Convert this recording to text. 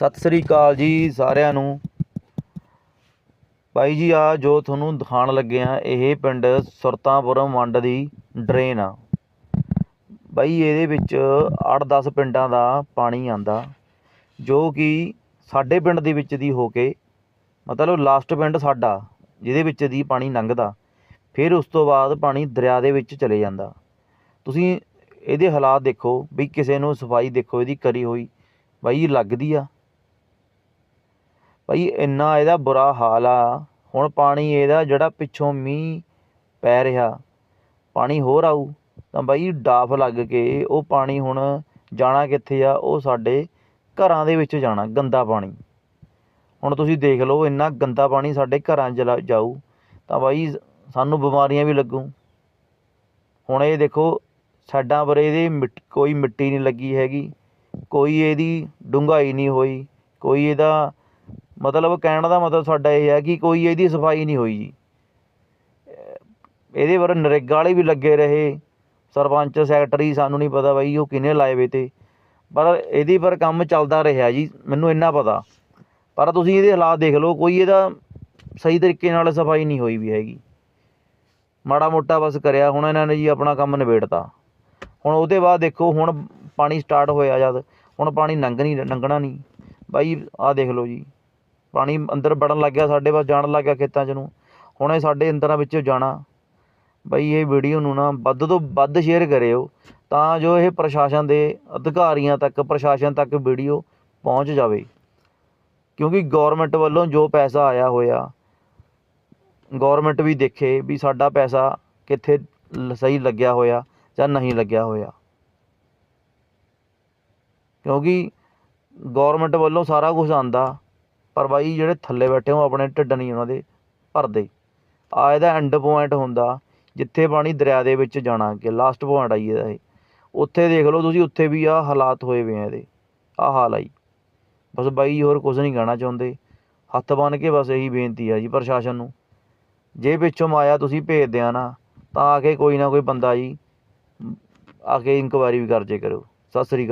ਸਤਿ ਸ੍ਰੀ ਅਕਾਲ ਜੀ ਸਾਰਿਆਂ ਨੂੰ। ਬਾਈ ਜੀ ਆ ਜੋ ਤੁਹਾਨੂੰ ਦਿਖਾਉਣ ਲੱਗੇ ਆ ਇਹ ਪਿੰਡ ਸੁਰਤਾਂਪੁਰਮ ਮੰਡ ਦੀ ਡਰੇਨ ਆ। ਬਾਈ, ਇਹਦੇ ਵਿੱਚ 8-10 ਪਿੰਡਾਂ ਦਾ ਪਾਣੀ ਆਂਦਾ ਜੋ ਕਿ ਸਾਡੇ ਪਿੰਡ ਦੇ ਵਿੱਚ ਦੀ ਹੋ ਕੇ, ਮਤਲਬ ਲਾਸਟ ਪਿੰਡ ਸਾਡਾ, ਜਿਹਦੇ ਵਿੱਚ ਦੀ ਪਾਣੀ ਲੰਘਦਾ, ਫਿਰ ਉਸ ਤੋਂ ਬਾਅਦ ਪਾਣੀ ਦਰਿਆ ਦੇ ਵਿੱਚ ਚਲੇ ਜਾਂਦਾ। ਤੁਸੀਂ ਇਹਦੇ ਹਾਲਾਤ ਦੇਖੋ, ਵੀ ਕਿਸੇ ਨੂੰ ਸਫ਼ਾਈ ਦੇਖੋ, ਇਹਦੀ ਕਰੀ ਹੋਈ, ਬਾਈ ਲੱਗਦੀ ਆ। ਭਾਈ ਇੰਨਾ ਇਹਦਾ ਬੁਰਾ ਹਾਲ ਆ। ਹੁਣ ਪਾਣੀ ਇਹਦਾ ਜਿਹੜਾ ਪਿੱਛੋਂ ਮੀਂਹ ਪੈ ਰਿਹਾ, ਪਾਣੀ ਹੋਰ ਆਊ। ਤਾਂ ਬਾਈ ਡਾਫ ਲੱਗ ਕੇ ਉਹ ਪਾਣੀ ਹੁਣ ਜਾਣਾ ਕਿੱਥੇ ਆ? ਉਹ ਸਾਡੇ ਘਰਾਂ ਦੇ ਵਿੱਚ ਜਾਣਾ, ਗੰਦਾ ਪਾਣੀ। ਹੁਣ ਤੁਸੀਂ ਦੇਖ ਲਓ, ਇੰਨਾ ਗੰਦਾ ਪਾਣੀ ਸਾਡੇ ਘਰਾਂ 'ਚ ਜਾਊ। ਤਾਂ ਬਾਈ ਸਾਨੂੰ ਬਿਮਾਰੀਆਂ ਵੀ ਲੱਗੂ। ਹੁਣ ਇਹ ਦੇਖੋ ਸਾਡਾ ਪਰ ਇਹਦੇ ਮਿੱਟ, ਕੋਈ ਮਿੱਟੀ ਨਹੀਂ ਲੱਗੀ ਹੈਗੀ। ਕੋਈ ਇਹਦੀ ਡੂੰਘਾਈ ਨਹੀਂ ਹੋਈ। ਕੋਈ ਇਹਦਾ ਮਤਲਬ ਕਹਿਣ ਦਾ ਮਤਲਬ ਸਾਡਾ ਇਹ ਹੈ ਕਿ ਕੋਈ ਇਹਦੀ ਸਫ਼ਾਈ ਨਹੀਂ ਹੋਈ ਜੀ। ਇਹਦੇ ਪਰ ਨਰੇਗਾ ਵਾਲੇ ਵੀ ਲੱਗੇ ਰਹੇ। ਸਰਪੰਚ, ਸੈਕਟਰੀ, ਸਾਨੂੰ ਨਹੀਂ ਪਤਾ ਬਾਈ ਉਹ ਕਿਹਨੇ ਲਾਏ ਵੇ ਤੇ। ਪਰ ਇਹਦੀ ਪਰ ਕੰਮ ਚੱਲਦਾ ਰਿਹਾ ਜੀ, ਮੈਨੂੰ ਇੰਨਾ ਪਤਾ। ਪਰ ਤੁਸੀਂ ਇਹਦੇ ਹਾਲਾਤ ਦੇਖ ਲਓ, ਕੋਈ ਇਹਦਾ ਸਹੀ ਤਰੀਕੇ ਨਾਲ ਸਫ਼ਾਈ ਨਹੀਂ ਹੋਈ ਵੀ ਹੈਗੀ। ਮਾੜਾ ਮੋਟਾ ਬਸ ਕਰਿਆ, ਹੁਣ ਇਹਨਾਂ ਨੇ ਜੀ ਆਪਣਾ ਕੰਮ ਨਿਬੇੜਤਾ। ਹੁਣ ਉਹਦੇ ਬਾਅਦ ਦੇਖੋ, ਹੁਣ ਪਾਣੀ ਸਟਾਰਟ ਹੋਇਆ ਜਦ। ਹੁਣ ਪਾਣੀ ਲੰਘ ਨਹੀਂ ਲੰਘਣਾ ਨਹੀਂ। ਬਾਈ ਆਹ ਦੇਖ ਲਓ ਜੀ। ਪਾਣੀ ਅੰਦਰ ਵੜਨ ਲੱਗ ਗਿਆ, ਸਾਡੇ ਪਾਸ ਜਾਣ ਲੱਗ ਗਿਆ ਖੇਤਾਂ 'ਚ ਨੂੰ। ਹੁਣ ਇਹ ਸਾਡੇ ਅੰਦਰਾਂ ਵਿੱਚੋਂ ਜਾਣਾ। ਬਈ ਇਹ ਵੀਡੀਓ ਨੂੰ ਨਾ ਵੱਧ ਤੋਂ ਵੱਧ ਸ਼ੇਅਰ ਕਰਿਓ, ਤਾਂ ਜੋ ਇਹ ਪ੍ਰਸ਼ਾਸਨ ਦੇ ਅਧਿਕਾਰੀਆਂ ਤੱਕ, ਪ੍ਰਸ਼ਾਸਨ ਤੱਕ ਵੀਡੀਓ ਪਹੁੰਚ ਜਾਵੇ। ਕਿਉਂਕਿ ਗਵਰਨਮੈਂਟ ਵੱਲੋਂ ਜੋ ਪੈਸਾ ਆਇਆ ਹੋਇਆ ਗਵਰਨਮੈਂਟ ਵੀ ਦੇਖੇ ਵੀ ਸਾਡਾ ਪੈਸਾ ਕਿੱਥੇ ਸਹੀ ਲੱਗਿਆ ਹੋਇਆ ਜਾਂ ਨਹੀਂ ਲੱਗਿਆ ਹੋਇਆ। ਕਿਉਂਕਿ ਗਵਰਨਮੈਂਟ ਵੱਲੋਂ ਸਾਰਾ ਕੁਝ ਆਂਦਾ ਪਰ ਬਾਈ ਜਿਹੜੇ ਥੱਲੇ ਬੈਠੇ ਹੋ ਆਪਣੇ ਢਿੱਡ ਨਹੀਂ ਉਹਨਾਂ ਦੇ ਭਰਦੇ। ਆ ਇਹਦਾ ਐਂਡ ਪੁਆਇੰਟ ਹੁੰਦਾ, ਜਿੱਥੇ ਪਾਣੀ ਦਰਿਆ ਦੇ ਵਿੱਚ ਜਾਣਾ, ਕਿ ਲਾਸਟ ਪੁਆਇੰਟ ਆਈ ਇਹਦਾ ਇਹ। ਉੱਥੇ ਦੇਖ ਲਓ ਤੁਸੀਂ, ਉੱਥੇ ਵੀ ਆ ਹਾਲਾਤ ਹੋਏ ਵੇ ਆ ਇਹਦੇ ਆ ਹਾਲ ਆਈ ਬਸ ਬਾਈ ਹੋਰ ਕੁਝ ਨਹੀਂ ਕਹਿਣਾ ਚਾਹੁੰਦੇ। ਹੱਥ ਬੰਨ ਕੇ ਬਸ ਇਹੀ ਬੇਨਤੀ ਆ ਜੀ ਪ੍ਰਸ਼ਾਸਨ ਨੂੰ। ਜੇ ਪਿੱਛੋਂ ਮਾਇਆ ਤੁਸੀਂ ਭੇਜਦੇ ਆ ਨਾ, ਤਾਂ ਆ ਕੇ ਕੋਈ ਨਾ ਕੋਈ ਬੰਦਾ ਜੀ, ਆ ਕੇ ਇਨਕੁਆਇਰੀ ਵੀ ਕਰ ਜੇ ਕਰੋ ਸਤਿ ਸ੍ਰੀ ਅਕਾਲ।